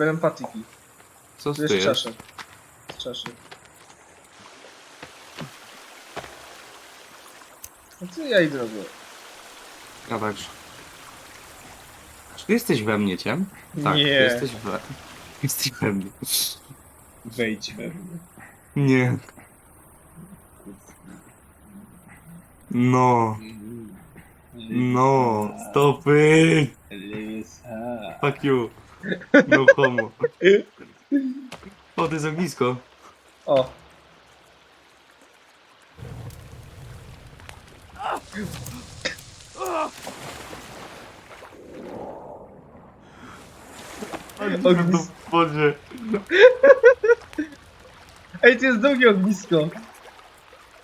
Zbieram patyki. Co Tu jest jest? czaszek. Czaszek. No co ja idę robię? Ja także. Czy ty jesteś we mnie, ciem? Tak, Nie. ty jesteś we... Jesteś we mnie. Wejdź we mnie. Nie. No, no, stopy! Fuck you. No homo. O, to jest ognisko. O, Ognis- W wodzie. Ej, to jest drugie ognisko.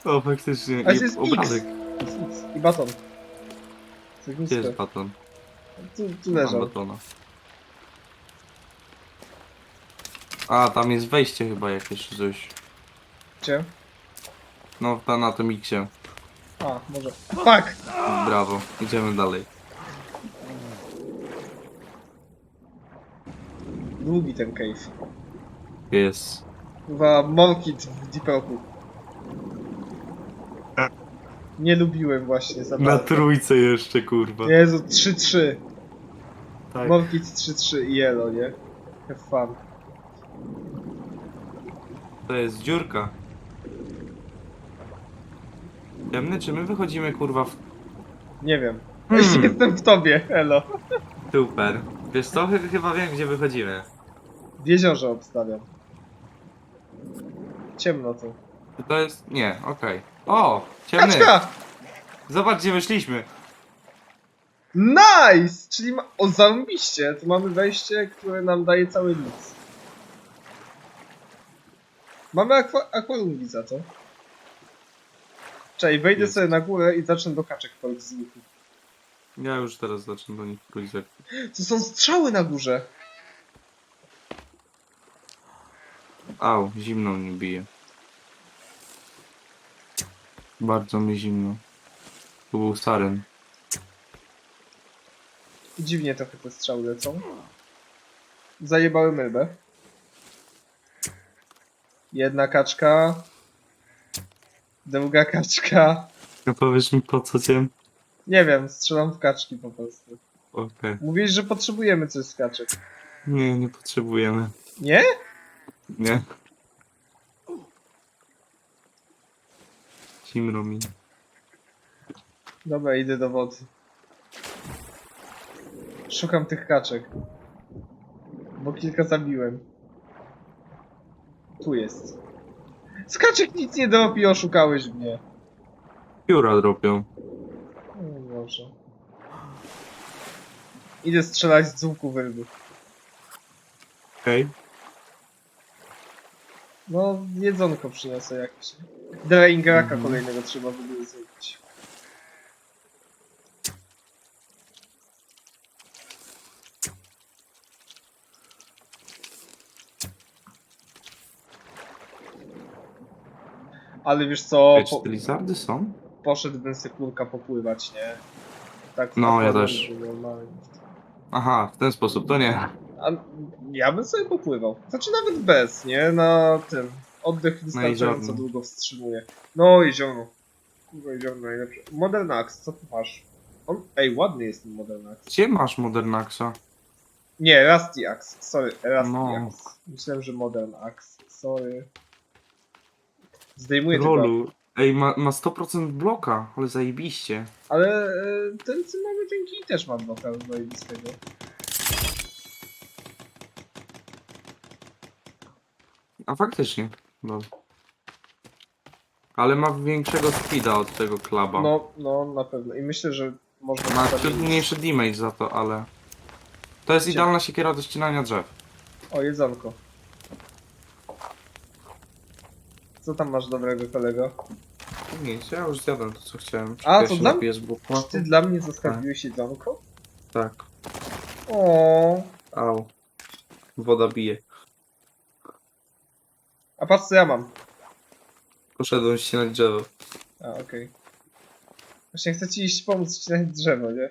O, faktycznie. A to jest obrazek. To jest X. I baton. To jest Gdzie ognisko. jest baton? Tu, tu Mam leżał. batona. A, tam jest wejście chyba jakieś czy coś. Gdzie? No, ta na tym Xie. A, może. Fuck! Brawo. Idziemy dalej. Długi ten cave. Jest. Chyba Monkit w Deep Rocku. Nie lubiłem właśnie za Na bardzo. trójce jeszcze, kurwa. Jezu, 3-3. Tak. Monkit 3-3 i Yellow, nie? Have fun. To jest dziurka. Ciemny, czy my wychodzimy, kurwa, w Nie wiem. Hmm. Jestem w tobie, elo. super? Wiesz co, Chy- chyba wiem, gdzie wychodzimy. W jeziorze obstawiam. Ciemno tu. To jest... nie, okej. O! Ciemny! Kaczka! Zobacz, gdzie wyszliśmy. Nice! Czyli ma... O, zarąbiście. Tu mamy wejście, które nam daje cały nic. Mamy akwa... akwarium za to. Czekaj, wejdę Jest. sobie na górę i zacznę do kaczek poleć z łuku. Ja już teraz zacznę do nich jak- To są strzały na górze. Au, zimno mnie bije. Bardzo mi zimno. Tu był saren. Dziwnie trochę te strzały lecą. Zajebały mylbę. Jedna kaczka. Druga kaczka. No powiesz mi po co cię? Nie wiem, strzelam w kaczki po prostu. Okej. Mówisz, że potrzebujemy coś z kaczek. Nie, nie potrzebujemy. Nie? Nie. Zimno mi. Dobra, idę do wody. Szukam tych kaczek. Bo kilka zabiłem. Tu jest. Z kaczek nic nie dropi, oszukałeś mnie. Pióra dropią. No może. Idę strzelać z łuku wylby. Okej. No, jedzonko przyniosę jakieś. Draingraka Mhm. kolejnego trzeba w ogóle zrobić. Ale wiesz co, Czy po, te lizardy są? poszedłbym sobie kurka popływać, nie? Tak No, ja też. normalnie. Aha, w ten sposób, to nie. A ja bym sobie popływał. Znaczy nawet bez, nie? Na tym. Oddech wystarczająco jeziorno. długo wstrzymuje. No jeziorno. Kurwa jeziorno najlepsze. Modern Axe, co tu masz? On... Ej, ładny jest ten Modern Axe. Gdzie masz Modernaxa? Nie, Rusty Axe. Sorry, Rusty No. Axe. Myślałem, że Modern Axe. Sorry. Zdejmuję tego. Rolu. Ej, ma, ma 100% bloka, ale zajebiście. Ale e, ten co mamy dzięki też ma bloka zajebistego. A faktycznie. No. Ale ma większego speeda od tego klaba. No, no, na pewno. I myślę, że można Ma postawić- ciut mniejszy damage za to, ale... To jest Gdzie? idealna siekiera do ścinania drzew. O, jedzonko. Co tam masz dobrego, kolego? Nic, ja już zjadłem to, co chciałem. A, to dla- napiję z buchła. Czy ty dla mnie zostawiłeś jedzonko? Tak. O, Au. Woda bije. A patrz co ja mam. Poszedłem ścinać drzewo. A, okej. Właśnie chcę ci iść pomóc ścinać drzewo, nie?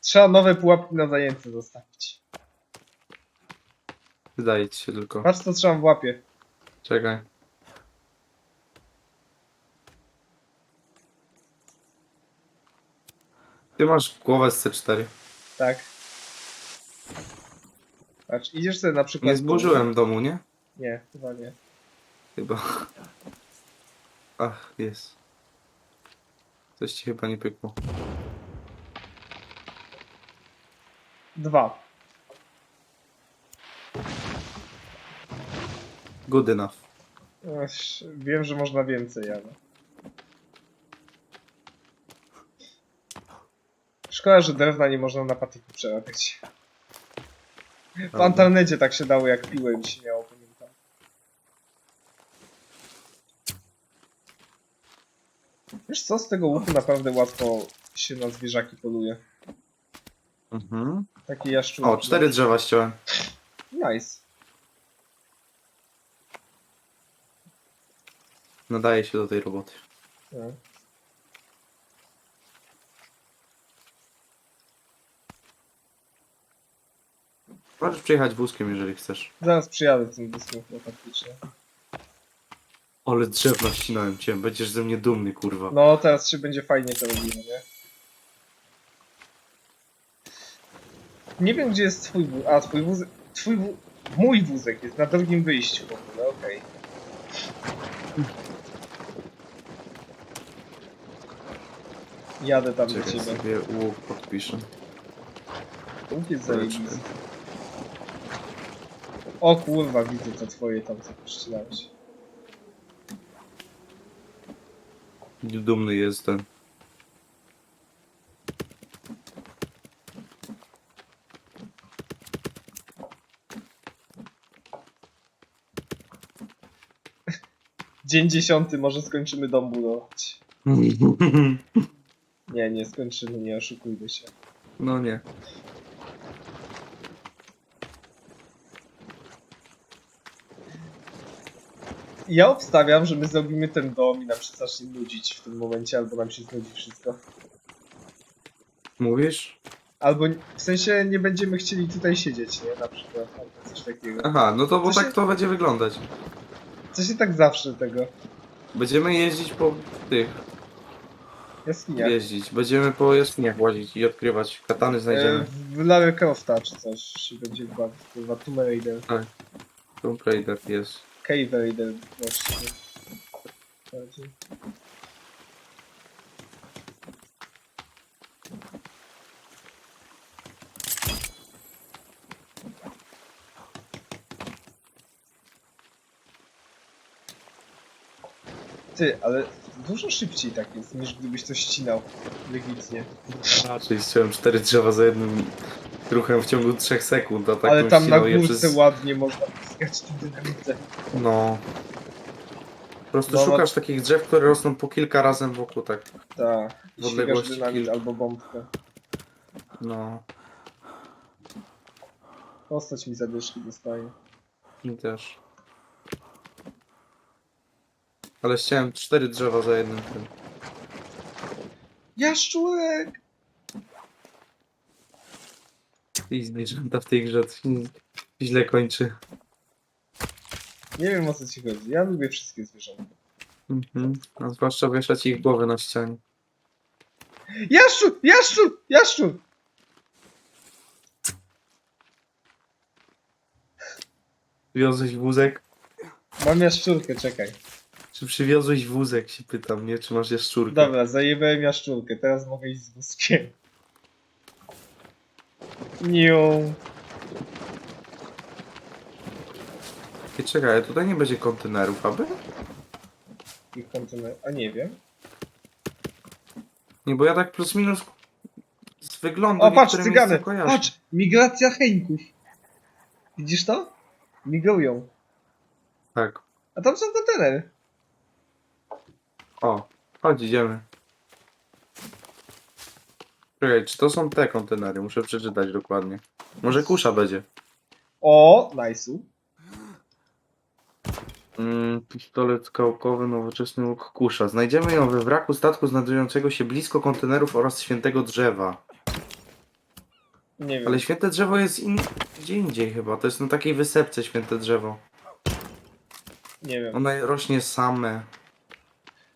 Trzeba Trzeba nowe pułapki na zajęce zostawić. Wydaje ci się tylko. Patrz co trzymam w łapie. Czekaj. Ty masz głowę z C4. Tak. Patrz, idziesz sobie na przykład... Nie zburzyłem domu, nie? Nie, chyba nie. Chyba. Ach, jest. Coś ci chyba nie pykło. Dwa. Good enough. Ech, Wiem, że można więcej, ale... Szkoda, że drewna nie można na patyku przerabiać. W Prawda. internecie tak się dało, jak piłem się miało, pamiętam. Wiesz co, z tego łuku naprawdę łatwo się na zwierzaki poluje. Mhm. Takie jaszczurki. O, cztery drzewa ściąłem. Nice. Nadaje się do tej roboty. No. Możesz przyjechać wózkiem, jeżeli chcesz. Zaraz przyjadę tym dyskiem, faktycznie. Ale drzew naścinałem cię, będziesz ze mnie dumny, kurwa. No, teraz się będzie fajnie to robiło, nie? Nie wiem, gdzie jest twój wózek. A, twój wózek. Twój wó... Mój wózek jest na drugim wyjściu w ogóle, okej. Jadę tam do Czekaj, ciebie. sobie łuk podpiszę. Łuk jest zajebisty. O kurwa, widzę to twoje tam, co pościnałeś. Dumny jestem. Dzień dziesiąty, może skończymy dom budować. Nie, nie skończymy, nie oszukujmy się. No nie. Ja obstawiam, że my zrobimy ten dom i nam się zacznie nudzić w tym momencie, albo nam się znudzi wszystko. Mówisz? Albo w sensie nie będziemy chcieli tutaj siedzieć, nie? Na przykład, albo coś takiego. Aha, no to bo Co się- tak to będzie wyglądać. Co się tak zawsze tego? Będziemy jeździć po tych, Jaskinia. jeździć. Będziemy po jaskiniach łazić i odkrywać. Katany E, znajdziemy. w Lara Crofta czy coś się będzie bawić, kurwa, Tomb Raider. Tomb Raider jest. Cave Raider właściwie. Bardziej. Ty, ale dużo szybciej tak jest, niż gdybyś to ścinał legitnie. Raczej chciałem cztery drzewa za jednym ruchem w ciągu trzech sekund, a tak ale bym tam na ścinał je górce przez... ładnie można pozyskać tym dynamitem. No. Po prostu No, no- szukasz takich drzew, które rosną po kilka razem wokół, tak. Tak, W odległości dynamit kilku. albo bombkę. No. Postać mi zadyszki dostaje. Mi też. Ale chciałem cztery drzewa za jednym tym. Jaszczurek! I zwierzęta w tej grze to się źle kończy. Nie wiem o co ci chodzi. Ja lubię wszystkie zwierzęta. Mhm. A zwłaszcza wieszać ich głowy na ścianie. Jaszczur! Jaszczur! Jaszczur! Wiozłeś wózek? Mam jaszczurkę, czekaj. Czy przywiozłeś wózek, się pytam, nie? Czy masz jaszczurkę? Dobra, zajebałem jaszczurkę. Teraz mogę iść z wózkiem. Niu. I czekaj, ale tutaj nie będzie kontenerów, aby? I kontener. A nie wiem. Nie, bo ja tak plus minus z wyglądu O, patrz, niektóre cygany! miejsca kojarzę. Patrz! Migracja Heńków. Widzisz to? Migrują. Tak. A tam są kontenery. O, chodź, idziemy. Czekaj, czy to są te kontenery? Muszę przeczytać dokładnie. Może kusza będzie. O, nice'u. Mm, pistolet skałkowy, nowoczesny łuk kusza. Znajdziemy ją we wraku statku znajdującego się blisko kontenerów oraz świętego drzewa. Nie wiem. Ale święte drzewo jest in... gdzie indziej chyba. To jest na takiej wysepce święte drzewo. Nie wiem. Ono rośnie same.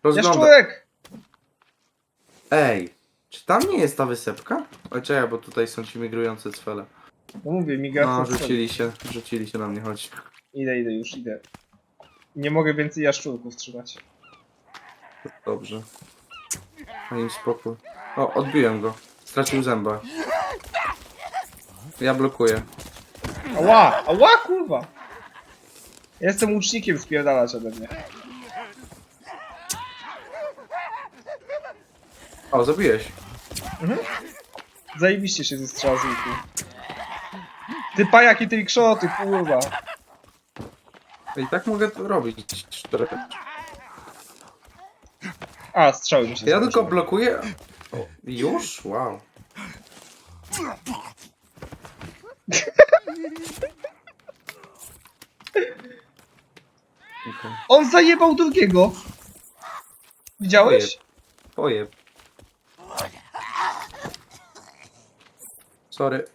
Rozgląda. Jaszczurek! Ej, czy tam nie jest ta wysepka? Oj, czekaj, bo tutaj są ci migrujące cwele. No mówię, migracja. No, rzucili się, rzucili się na mnie, chodź. Idę, idę, już idę. Nie mogę więcej jaszczurków trzymać. Dobrze. Daj im spokój. O, odbiłem go. Stracił zęba. Ja blokuję. Ała! Ała, kurwa! Jestem łucznikiem, spierdalać ode mnie. O, zabiłeś. Zajebiście się zestrzela z łuku. Ty pajaki, ty krzoty, kurwa. I tak mogę to robić. Cztery. A, strzały mi się Ja tylko skończyły. blokuję. O, już? Wow. On zajebał drugiego! Widziałeś? Pojeb. Sorry.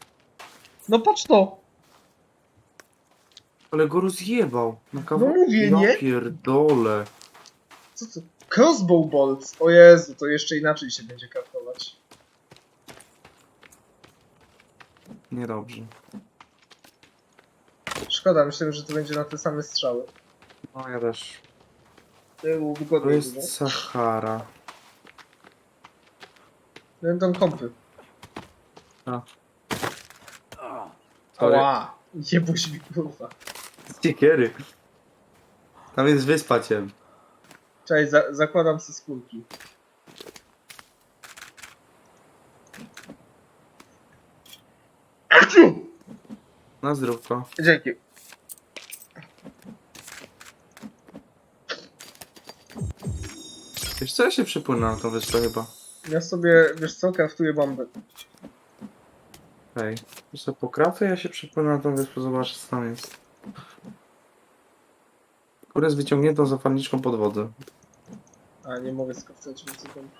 No patrz to! Ale go rozjebał. Na kawał. No mówię, ja nie? pierdolę. Co to? Crossbow bolts! O Jezu, to jeszcze inaczej się będzie kartować. Niedobrze. Szkoda, myślałem, że to będzie na te same strzały. No ja też. To było To wygodnie. jest Sahara. Będą kompy. Sorry. Ała! Jebuś mi kurwa. Ciekiery. Tam jest wyspa ciem. Czekaj, za zakładam sobie skórki. Aciu! Na zdrówko. Dzięki. Wiesz co, ja się przypłynę na tą wyspę chyba. Ja sobie, wiesz co, kraftuję bombę. Okej. Okay. sobie pokrafę, ja się przypłynę na tą wyspę, zobaczę co tam jest. Kurę z wyciągniętą zapalniczką pod wodę. A, nie mogę więcej bomb.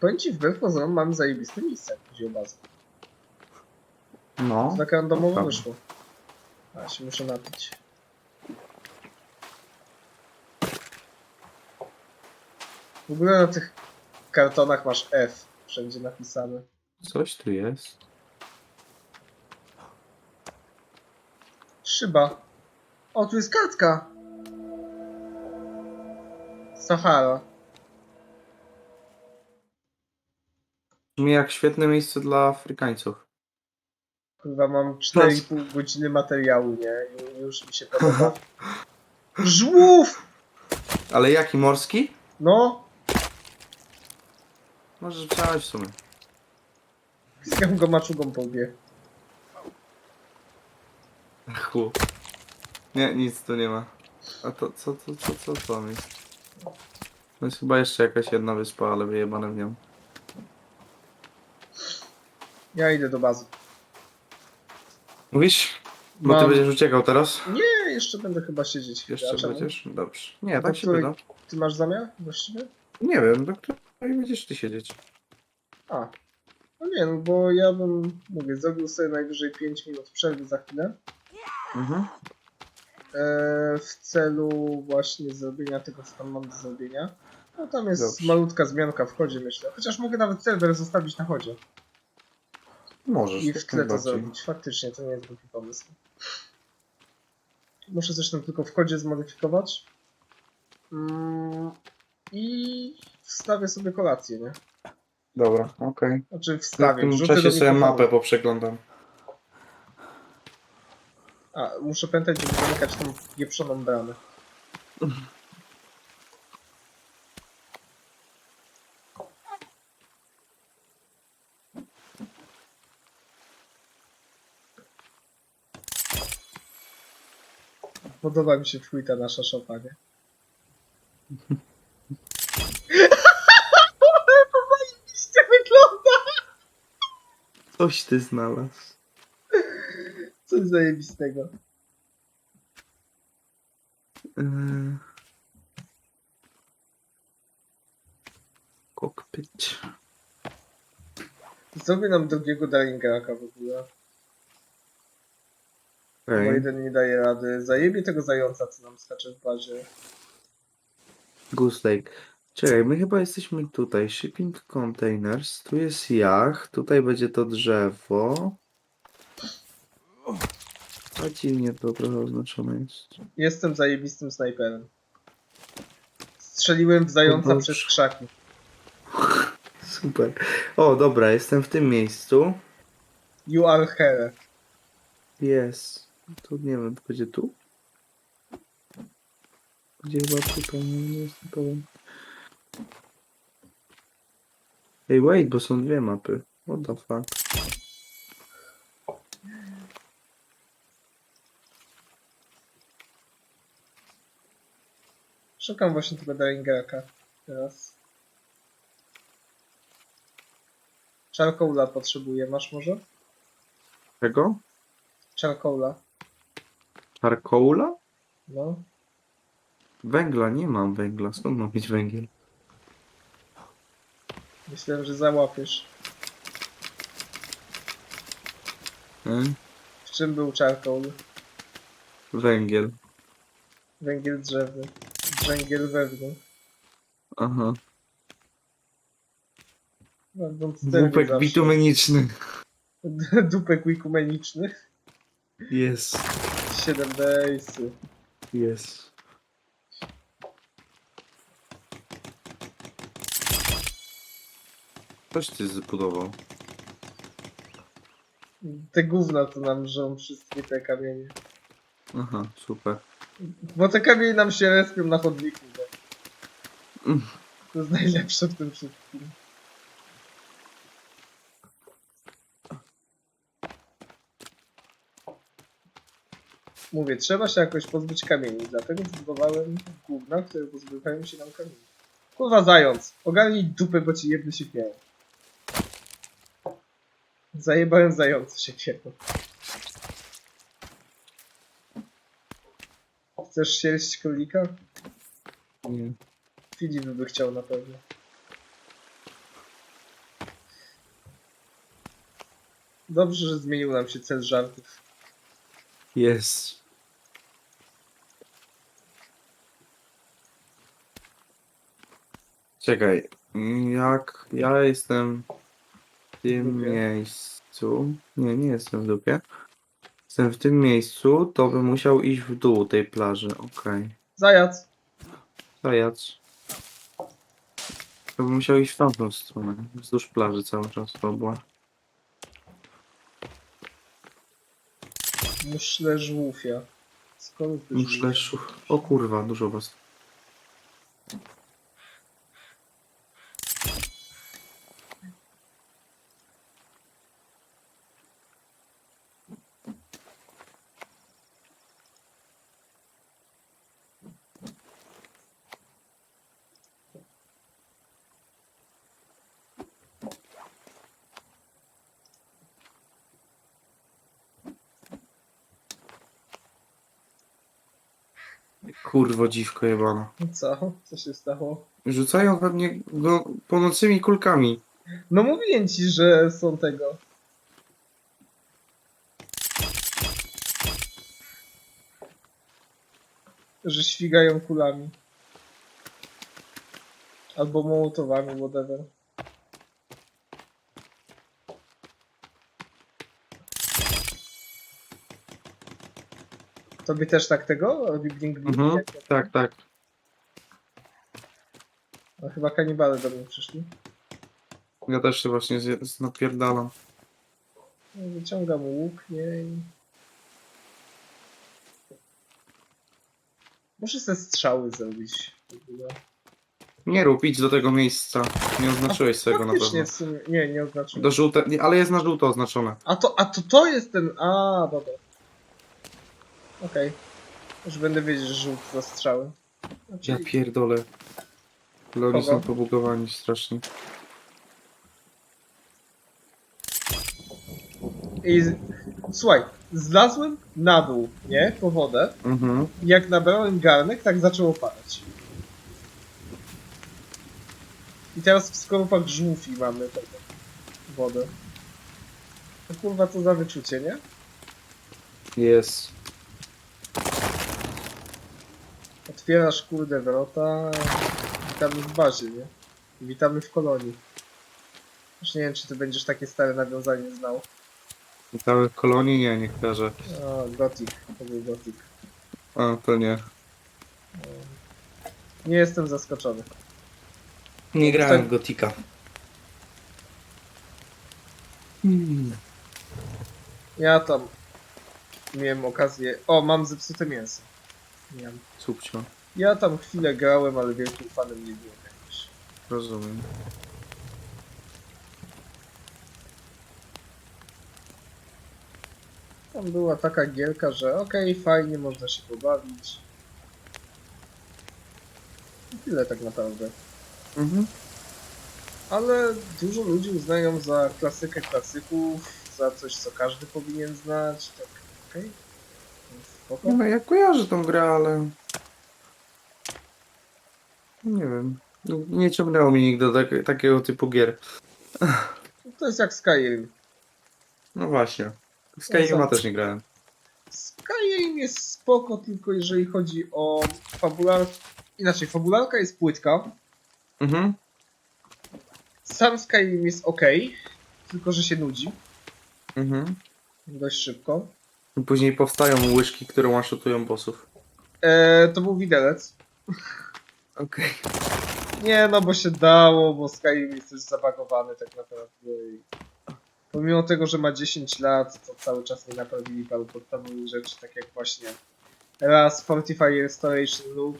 Powiem ci, wbrew pozorom mamy zajebiste miejsce, jak chodzi o bazę. No. Tak randomowo wyszło. A, się muszę napić. W ogóle na tych kartonach masz F wszędzie napisane. Coś tu jest. Szyba. O, tu jest kartka. Sahara. Brzmi jak świetne miejsce dla Afrykańców. Kurwa, mam 4,5 godziny materiału, nie? I Już mi się podoba. Żółw! Ale jaki morski? No, Możesz wziąć w sumie. jaką go maczugą po łbie. Chu. Nie, nic tu nie ma. A to co, co, co, co, co jest? To jest chyba jeszcze jakaś jedna wyspa, ale wyjebane w nią. Ja idę do bazy. Mówisz? Bo ty Mam- będziesz uciekał teraz? Nie, jeszcze będę chyba siedzieć. Jeszcze A czemu? będziesz? Dobrze. Nie, tak się której- pytam. Ty masz zamiar właściwie? Nie wiem, do której będziesz ty siedzieć. A. No nie, no bo ja bym, mówię, zrobił sobie najwyżej 5 minut przerwy za chwilę. Mhm. E, w celu właśnie zrobienia tego, co tam mam do zrobienia. No tam jest Dobrze. malutka zmianka w chodzie, myślę. Chociaż mogę nawet serwer zostawić na chodzie Możesz. i w tle to najbardziej. zrobić. Faktycznie, to nie jest głupi pomysł. Muszę zresztą tylko w kodzie zmodyfikować. Mm, I wstawię sobie kolację, nie? Dobra, okej. Znaczy W wstawię, tym wrzucę do czasie sobie mikrofonu. mapę poprzeglądam. A, muszę pamiętać, żeby zamykać tą pieprzoną bramę. Podoba mi się twój ta nasza szopa, nie? Ale to zajebiście wygląda! Coś ty znalazł. Coś zajebistego. Yy... Cockpit. Zrobię nam drugiego Daringeraka w ogóle. Bo jeden nie daje rady. Zajebie tego zająca, co nam skacze w bazie. Goose Lake. Czekaj, my chyba jesteśmy tutaj. Shipping containers. Tu jest jach. Tutaj będzie to drzewo. A dziwnie to trochę oznaczone jest. Jestem zajebistym snajperem. Strzeliłem w zająca dobrze. przez krzaki. Super. O, dobra, jestem w tym miejscu. You are here. Jest. Tu nie wiem, będzie tu? Gdzie chyba tutaj, nie, nie jestem pewien. Ej, wait, bo są dwie mapy. What the fuck? Szukam właśnie tego Daringeraka teraz. Charcoala potrzebuję. Masz może? Czego? Charcoala. Charcoala? No. Węgla, nie mam węgla. Skąd mam mieć węgiel? Myślałem, że załapiesz. Hmm? W czym był charcoal? Węgiel. Węgiel drzewny. Węgiel wewnątrz. Aha. Sterwy Łupek zawsze. bitumeniczny. Dupek wikumeniczny. Jest. 7 daysy. Jest. Coś ty zbudował. Te gówna to nam żą wszystkie te kamienie. Aha, super. Bo te kamienie nam się respią na chodniku. No. Mm. To jest najlepsze w tym wszystkim. Mówię, trzeba się jakoś pozbyć kamieni, dlatego zbudowałem gówna, które pozbywają się nam kamieni. Kurwa zając, ogarnij dupę, bo ci jedny się pieją. Zajebałem zające się pieją. Chcesz sierść królika? Nie. Filip by chciał na pewno. Dobrze, że zmienił nam się cel żartów. Jest. Czekaj, jak ja jestem tym dupie. miejscu. Nie, nie jestem w dupie. Jestem w tym miejscu, to bym musiał iść w dół tej plaży. Okej. Zajac! Zajac. To bym musiał iść w tamtą stronę. Wzdłuż plaży cały czas to była. Muszle żółwia. Skąd ty Muszle żółwia? O kurwa, dużo was. Kurwo dziwko jebana. Co? Co się stało? Rzucają we mnie go płonącymi kulkami. No mówiłem ci, że są tego. Że świgają kulami. Albo mołotowami, whatever. Tobie też tak tego? Robi blink blink? Mhm, Jak- tak, tak. No, chyba kanibale do mnie przyszli. Ja też się właśnie zje- z- napierdalam. No, Wyciągam łuk, nie i... Muszę sobie strzały zrobić. w ogóle. Nie rób, idź do tego miejsca. Nie oznaczyłeś swojego na Faktycznie pewno. w sumie... Nie, nie oznaczyłem. Do żółte, nie, ale jest na żółto oznaczone. A to, a to to jest ten... A, dobra. Okej. Już będę wiedzieć, że żółty za strzały. Znaczy, Ja pierdolę. Kogo? są pobugowani strasznie. I z... Słuchaj, zlazłem na dół, nie? Po wodę. Mhm. Jak nabrałem garnek, tak zaczęło padać. I teraz w skorupach żółwi mamy tego wodę. To kurwa co za wyczucie, nie? Jest. Otwierasz kurde wrota. Witamy w bazie, nie? Witamy w kolonii. Już nie wiem, czy ty będziesz takie stare nawiązanie znał. Witamy w kolonii? Nie, nie kojarzę. A, Gothic. To był Gothic. A, to nie. Nie jestem zaskoczony. Nie grałem w Gotika. Ja tam miałem okazję. O, mam zepsute mięso. Miałem. Subcio. Ja tam chwilę grałem, ale wielkim fanem nie byłem jakoś. Rozumiem. Tam była taka gierka, że okej, fajnie, można się pobawić. I tyle tak naprawdę. Mhm. Ale dużo ludzi uznają za klasykę klasyków, za coś, co każdy powinien znać. Tak, okej. Spoko. No, ja kojarzę tą grę, ale... Nie wiem. Nie ciągnęło mnie nigdy tak, takiego typu gier. To jest jak Skyrim. No właśnie. Skyrima też nie grałem. Skyrim jest spoko, tylko jeżeli chodzi o fabularkę. Inaczej, fabularka jest płytka. Mhm. Sam Skyrim jest ok, tylko że się nudzi Mhm. dość szybko. I później powstają łyżki, które one-shotują bossów. E, to był widelec. Okej. Nie, no bo się dało, bo Skyrim jest też zabagowany tak naprawdę. I pomimo tego, że ma 10 lat, to cały czas nie naprawili paru podstawowych rzeczy, tak jak właśnie raz Fortify Restoration Loop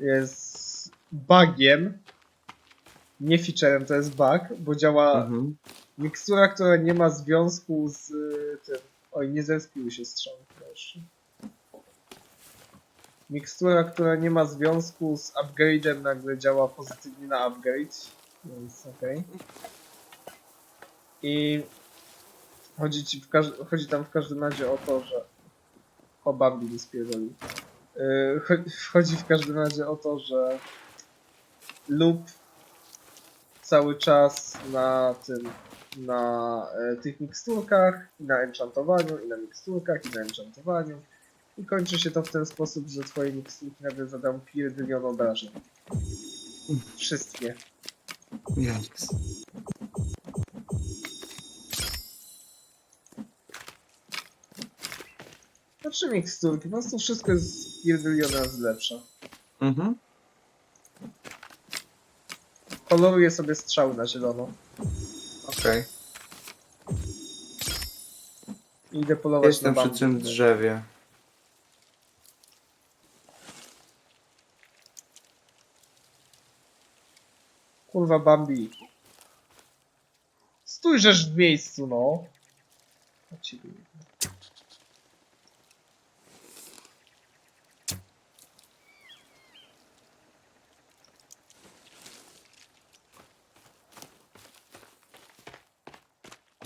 jest bugiem, nie featurem, to jest bug, bo działa Mhm. mikstura, która nie ma związku z y, tym. Oj, nie zespiły się strzały, proszę. Mikstura, która nie ma związku z upgrade'em, nagle działa pozytywnie na upgrade, więc okej. I chodzi, ci w chodzi tam w każdym razie o to, że. O Bambi spierdolił. Yy, cho- chodzi w każdym razie o to, że loop cały czas na tym, na e, tych miksturkach, i na enchantowaniu, i na miksturkach, i na enchantowaniu. I kończy się to w ten sposób, że twoje miksturki nagle zadają pierdylion obrażeń. Wszystkie. Yikes. Znaczy miksturki, po prostu wszystko jest pierdylion razy lepsze. Mhm. Koloruję sobie strzały na zielono. I idę polować Jestem na przy bambu. tym drzewie. Kurwa Bambi. Stójrzesz w miejscu, no.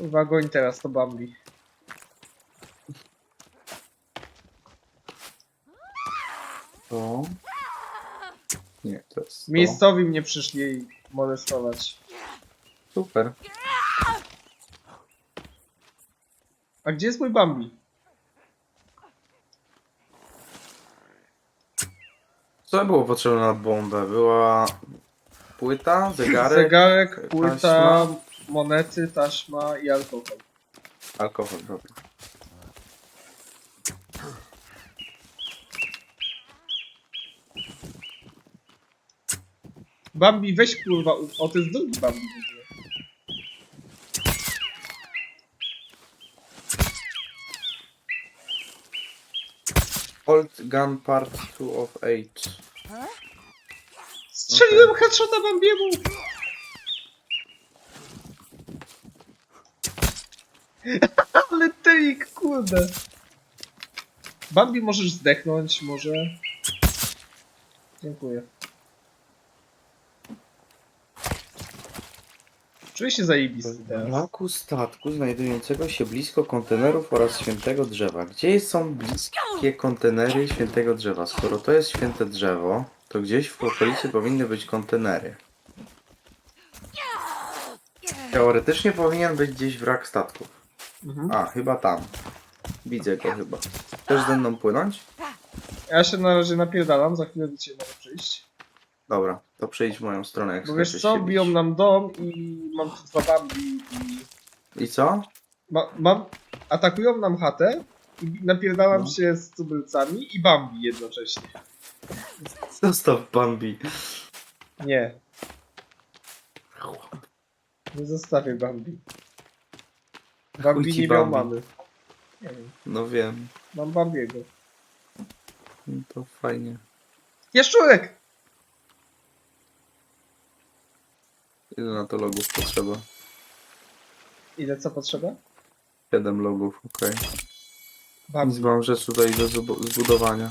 Kurwa, goń teraz to Bambi. To... Nie, to jest to. Miejscowi mnie przyszli molestować. Super. A gdzie jest mój Bambi? Co było potrzebne na bombę? Była płyta, zegarek, Zegarek, płyta, taśma. Monety, taśma i alkohol. alkohol. Dobra. Bambi, weź kurwa, u- o to jest drugi Bambi. w ogóle. Old Gun Part 2 of 8. Strzeliłem headshota Bambiemu! Ale trik, kurde. Bambi możesz zdechnąć, może. Dziękuję. Czuję się zajebisty teraz. Laku statku znajdującego się blisko kontenerów oraz świętego drzewa. Gdzie są bliskie kontenery świętego drzewa? Skoro to jest święte drzewo, to gdzieś w okolicy powinny być kontenery. Teoretycznie powinien być gdzieś wrak statków. Mhm. A, chyba tam. Widzę go chyba. Chcesz ze mną płynąć? Ja się na razie napierdalam, za chwilę do ciebie mogę przyjść. Dobra, to przejdź w moją stronę, jak Bo wiesz skończysz co, się biją bić. nam dom i mam tu dwa Bambi i... I co? Ma, mam... Atakują nam chatę i napierdalam No. się z tubylcami i Bambi jednocześnie. Zostaw Bambi. Nie. Nie zostawię Bambi. Bambi nie miał Bambi. mamy. Nie wiem, No wiem. mam Bambiego. No to fajnie. Jaszczurek! Ile na to logów potrzeba? Ile co potrzeba? 7 logów, okej. Bambi. Nic wam rzecz tutaj do zbudowania.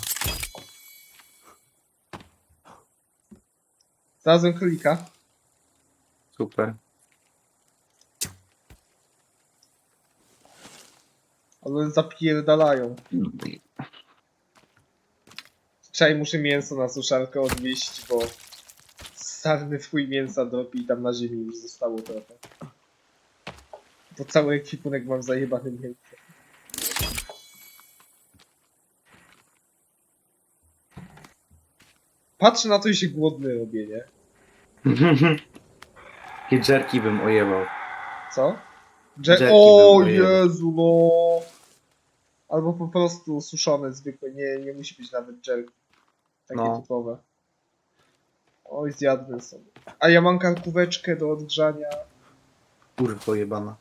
Znalazłem królika. Super. One zapierdalają. Czaj, muszę mięso na suszarkę odwieźć, bo sarny twój mięsa dropi i tam na ziemi już zostało trochę. Bo cały ekwipunek mam zajebany mięso. Patrzę na to i się głodny robię, nie? Jedżerki bym ojebał. Co? Dże- Jerki o bym ojebał. Jezu, no! Albo po prostu suszone zwykłe, nie, nie musi być nawet jerk. Takie No. typowe. Oj, zjadłem sobie. A ja mam karkóweczkę do odgrzania. Kurwa jebana.